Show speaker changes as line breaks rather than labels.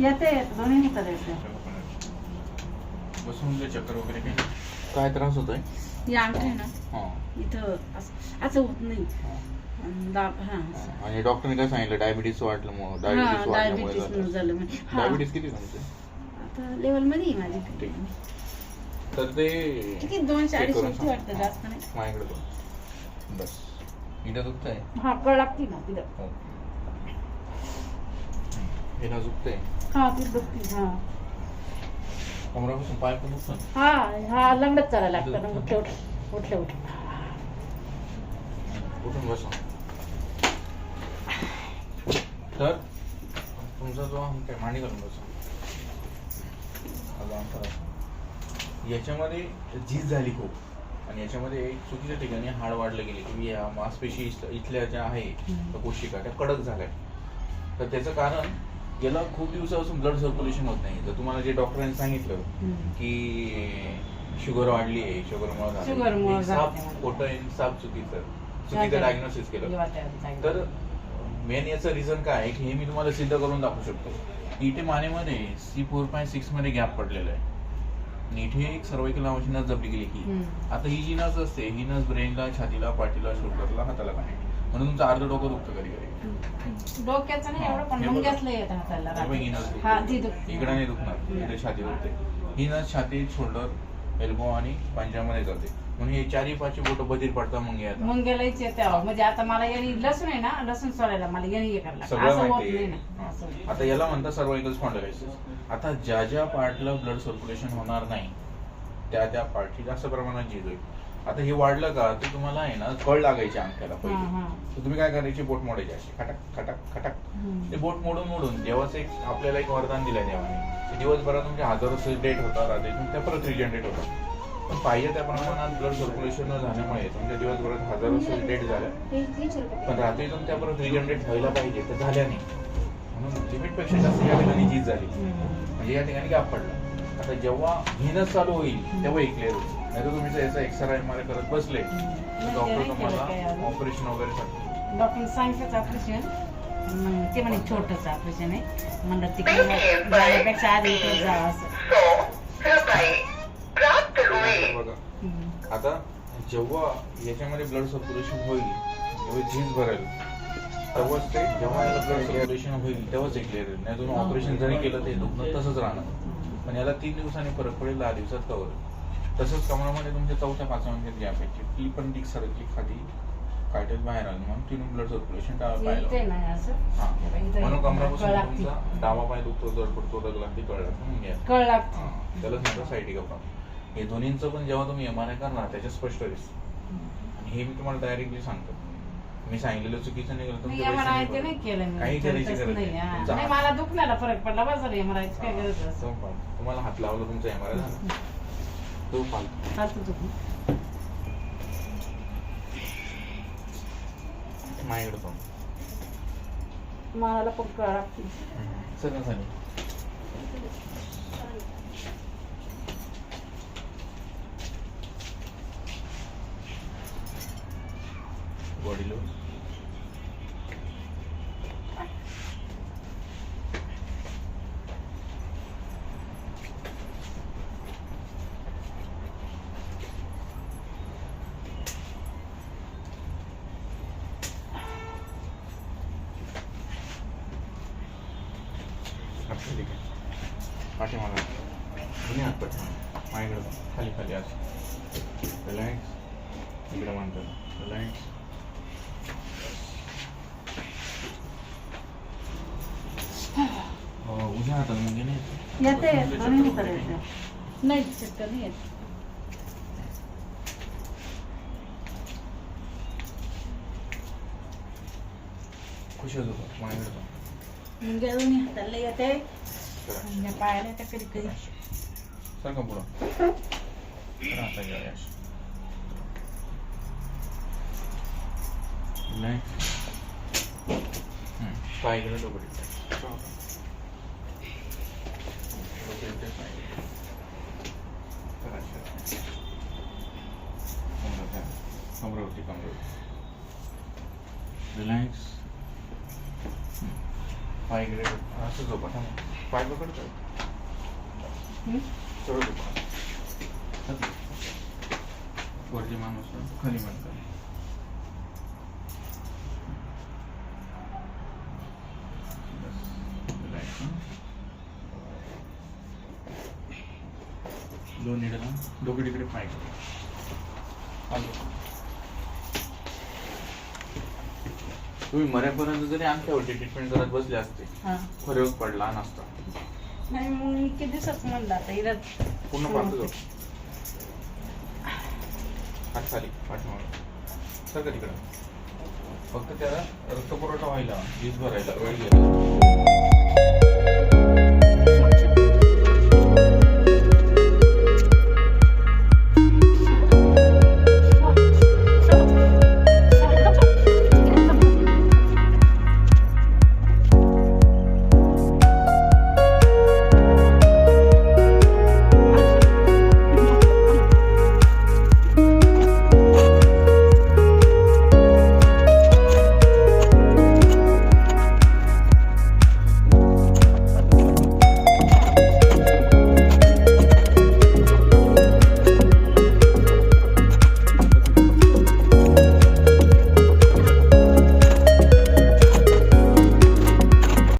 येते दोन्ही
बसून चक्कर वगैरे काही काय त्रास होतोय?
ही अंगठ आहे ना
हा.
इथं असं असं होत नाही. आणि दाब हा.
आणि डॉक्टरने काय सांगितलं? डायबिटीस वाटलं मग
हा
डायबिटीस वाढल्यामुळे
डायबिटीस
झालं.
झालं म्हणजे हा.
डायबिटीस किती तुमचे
आता लेवलमध्ये आहे माझी.
ठीक. तर ते
किती? दोनशे
check
अडीचशे
करून
होती
सांग.
वाटतं
हा.
जास्त नाही.
माझ्याकडे बघ. बस. इथं दुखतंय?
हा कळ लागते ना तिथं.
हो. हे ना
हा ती दुखती हा
कमरापासून पाय पण दुखतात
हा हा लंगडत चालायला लागतं ना उठल्या उठ उठल्या उठ
उठून बसा तर तुमचा जो काय मांडी घालून बसा. याच्यामध्ये झीज झाली खूप आणि याच्यामध्ये एक चुकीच्या ठिकाणी हाड वाढलं गेले की या मांसपेशी इथ- इथल्या ज्या आहे कोशिका त्या कडक झाल्या तर त्याचं कारण याला खूप दिवसापासून ब्लड सर्क्युलेशन होत नाही तर तुम्हाला जे डॉक्टरांनी सांगितलं. की शुगर वाढली आहे शुगरमुळे साप. खोटं साप चुकीचं चुकीचं. डायग्नोसिस केलं. तर मेन याचं रिझन काय आहे की हे मी तुम्हाला सिद्ध करून दाखवू शकतो इथे मानेमध्ये सी फोर पॉईंट सिक्समध्ये गॅप पडलेला आहे इथे एक सर्वायकल नावाची नस जपली गेली
हम्म.
आता ही जी नस असते ही नस ब्रेनला छातीला पाठीला शोल्डरला हाताला कनेक्ट म्हणून तुमचं अर्ध डोकं दुखतं कधी कधी
डोक्याचं नाही एवढं पण
बघा.
मुंग्यातलं येत हाताला
बघ, नस
रात्री. हा ती
दुखते.
दुखते.
इकडं नाही दुखणार इथे छाती दुखते ही नस छाती शोल्डर एल्बो आणि पंजामध्ये जाते म्हणून हे चारही पाचशे बोट बधीर पडता मग येतात
मुंग्यालाच येते अहो. म्हणजे आता मला येणी लसूण आहे ना लसूण सोलायला मला येणी हे करायला लागतं.
सगळं
असं होत
माहिती
नाही
आहे.
ना असं.
हा. आता याला म्हणतात सर्वायकल स्पॉन्डलायसिस आता ज्या ज्या पार्टला ब्लड सर्क्युलेशन होणार नाही त्या त्या पार्टची जास्त प्रमाणात झीज होईल आता हे वाढलं का तर तुम्हाला आहे ना कळ लागायची अंगठ्याला पहिले. तर तुम्ही काय करायची बोट मोडायची अशी खटक खटक खटक. ते बोट मोडून मोडून देवाच एक आपल्याला एक वरदान दिलंय देवाने. ते दिवसभरात तुमचे हजारो डेट होता रात्री त्या परत रिजनरेट होतात पण पाहिजे त्या प्रमाणात ब्लड सर्क्युलेशन न झाल्यामुळे तुमच्या दिवसभरात हजारो सेल डेट झाल्या. पण रात्रीतून त्या परत रिजनरेट व्हायला पाहिजे तर झाल्या नाही. म्हणून लिमिटपेक्षा जास्त या ठिकाणी झीज झाली. म्हणजे या ठिकाणी गॅप पडला. आता जेव्हा हिनच चालू होईल तेव्हा एक क्लिअर होईल. नाही तर तुम्ही याचा एक्सरे एम आर करत बसले डॉक्टर
काय
तुम्हाला. ऑपरेशन वगैरे सांगतो
डॉक्टर सांगितलं ऑपरेशन ते म्हणे छोटंच ऑपरेशन आहे. म्हणलं तिकडे जाण्यापेक्षा आधी इकडे जा असं.
बघा.
हम्म.
आता जेव्हा याच्यामध्ये ब्लड सर्क्युलेशन होईल जेव्हा झीज भरेल. तेव्हाच ते जेव्हा याला ब्लड सर्क्युलेशन होईल तेव्हाच ते क्लिअर होईल. नाही तुम्ही ऑपरेशन जरी केलं ते दुखणं तसंच राहणार. पण याला तीन दिवसांनी फरक पडेल दहा दिवसात कवर तसंच कमरामध्ये तुमच्या चौथ्या पाचव्या गॅप आहे ती पण ती सरकली खाली काटेल बाहेर आली. म्हणून तिने ब्लड सर्क्युलेशन पाहिलं हा
इथं
म्हणून कमरापासून. तुमचा डावा पाय दुखतो जड पडतो रग लागते कळ लागते
कळ लागते
हा, त्यालाच म्हणतात सायटिका प्रॉब्लेम हे दोन्हींचं पण जेव्हा तुम्ही एम आर आय करणार त्याच्यात स्पष्ट दिसतं. आणि हे मी तुम्हाला डायरेक्टली सांगतो. मी सांगितलेलं चुकीचं नाही केलं
एमआरआय
काही करायची गरज
नाही. मला दुखण्याला फरक पडला बस एमआरआय
फालतू. तुम्हाला हात लावला तुमचा एम आर आय झाला. तो माझ्याकडे पण
कळ
सगळं बॉडी लोड अच्छा ठीक आहे पाठीमागा. दोन्ही हात पाठीमागा. माझ्याकडे. खाली खाली असं रिलॅक्स इकडे रिलॅक्स उद्या हातात मुंगे नाही
येते. दोन्ही नाही चक्कर नाही येत.
खुश होतो माझ्याकडे बघ.
मुंग्या दोन्ही हाताला येते.
करा.
मुंग्या पायाला येते कधी कधी
सारखं पुढं करा आता या यश. रिलॅक्स हम्म. पाय इकडे डोकं टिकतं. डोकं इकडे, पाय पकडतो वरती माणूस खाली हं. दोन निडल दोघे तिकडे पाय. आलो. तुम्ही मरेपर्यंत जरी आमच्यावरती ट्रीटमेंट करत बसले असते
हा.
फरक पडला नसता.
नाही मग मी किती दिवसाच म्हणलं आता? हिला
पूर्ण जाऊ हात खाली पाठीमागे सर तिकडं? फक्त त्याला रक्तपुरवठा व्हायला वीज भरायला वेळ गेला.